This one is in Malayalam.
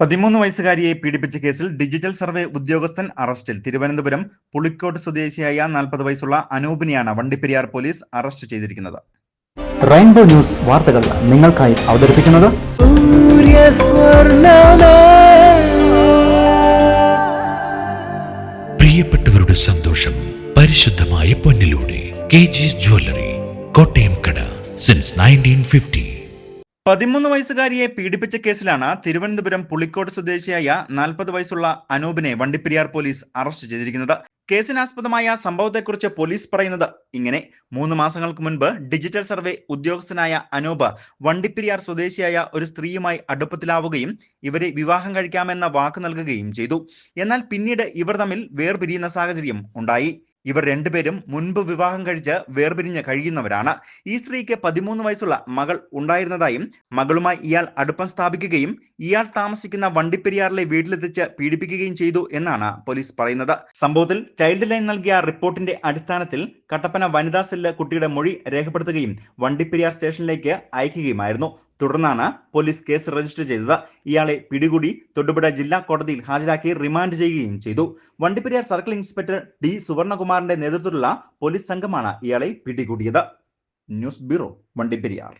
പതിമൂന്ന് വയസ്സുകാരിയെ പീഡിപ്പിച്ച കേസിൽ ഡിജിറ്റൽ സർവേ ഉദ്യോഗസ്ഥൻ അറസ്റ്റിൽ. തിരുവനന്തപുരം പുളിക്കോട്ട് സ്വദേശിയായ നാൽപ്പത് വയസ്സുള്ള അനൂപിനെയാണ് വണ്ടിപ്പെരിയാർ പോലീസ് അറസ്റ്റ് ചെയ്തിരിക്കുന്നത്. റെയിൻബോ ന്യൂസ് വാർത്തകൾ നിങ്ങൾക്കായി അവതരിപ്പിക്കുന്നത് പ്രിയപ്പെട്ടവരുടെ സന്തോഷം പരിശുദ്ധമായ പൊന്നിലൂടെ. കെ ജിസ് ജ്വല്ലറി കോട്ടയം കട സിൻസ് നയന്റീൻ ഫിഫ്റ്റി പതിമൂന്ന് വയസ്സുകാരിയെ പീഡിപ്പിച്ച കേസിലാണ് തിരുവനന്തപുരം പുളിക്കോട് സ്വദേശിയായ നാൽപ്പത് വയസ്സുള്ള അനൂപിനെ വണ്ടിപ്പെരിയാർ പോലീസ് അറസ്റ്റ് ചെയ്തിരിക്കുന്നത്. കേസിനാസ്പദമായ സംഭവത്തെക്കുറിച്ച് പോലീസ് പറയുന്നത് ഇങ്ങനെ. മൂന്ന് മാസങ്ങൾക്ക് മുൻപ് ഡിജിറ്റൽ സർവേ ഉദ്യോഗസ്ഥനായ അനൂപ് വണ്ടിപ്പെരിയാർ സ്വദേശിയായ ഒരു സ്ത്രീയുമായി അടുപ്പത്തിലാവുകയും ഇവരെ വിവാഹം കഴിക്കാമെന്ന വാക്ക് നൽകുകയും ചെയ്തു. എന്നാൽ പിന്നീട് ഇവർ തമ്മിൽ വേർപിരിയുന്ന സാഹചര്യം ഉണ്ടായി. ഇവർ രണ്ടുപേരും മുൻപ് വിവാഹം കഴിച്ച് വേർപിരിഞ്ഞ് കഴിയുന്നവരാണ്. ഈ സ്ത്രീക്ക് പതിമൂന്ന് വയസ്സുള്ള മകൾ ഉണ്ടായിരുന്നതായും മകളുമായി ഇയാൾ അടുപ്പം സ്ഥാപിക്കുകയും ഇയാൾ താമസിക്കുന്ന വണ്ടിപ്പെരിയാറിലെ വീട്ടിലെത്തിച്ച് പീഡിപ്പിക്കുകയും ചെയ്തു എന്നാണ് പോലീസ് പറയുന്നത്. സംഭവത്തിൽ ചൈൽഡ് ലൈൻ നൽകിയ റിപ്പോർട്ടിന്റെ അടിസ്ഥാനത്തിൽ കട്ടപ്പന വനിതാ സെല്ല് കുട്ടിയുടെ മൊഴി രേഖപ്പെടുത്തുകയും വണ്ടിപ്പെരിയാർ സ്റ്റേഷനിലേക്ക് അയക്കുകയുമായിരുന്നു. തുടർന്നാണ് പോലീസ് കേസ് രജിസ്റ്റർ ചെയ്തത്. ഇയാളെ പിടികൂടി തൊടുപുഴ ജില്ലാ കോടതിയിൽ ഹാജരാക്കി റിമാൻഡ് ചെയ്യുകയും ചെയ്തു. വണ്ടിപ്പെരിയാർ സർക്കിൾ ഇൻസ്പെക്ടർ ഡി സുവർണകുമാറിന്റെ നേതൃത്വത്തിലുള്ള പോലീസ് സംഘമാണ് ഇയാളെ പിടികൂടിയത്. News bureau Vandiperiyar.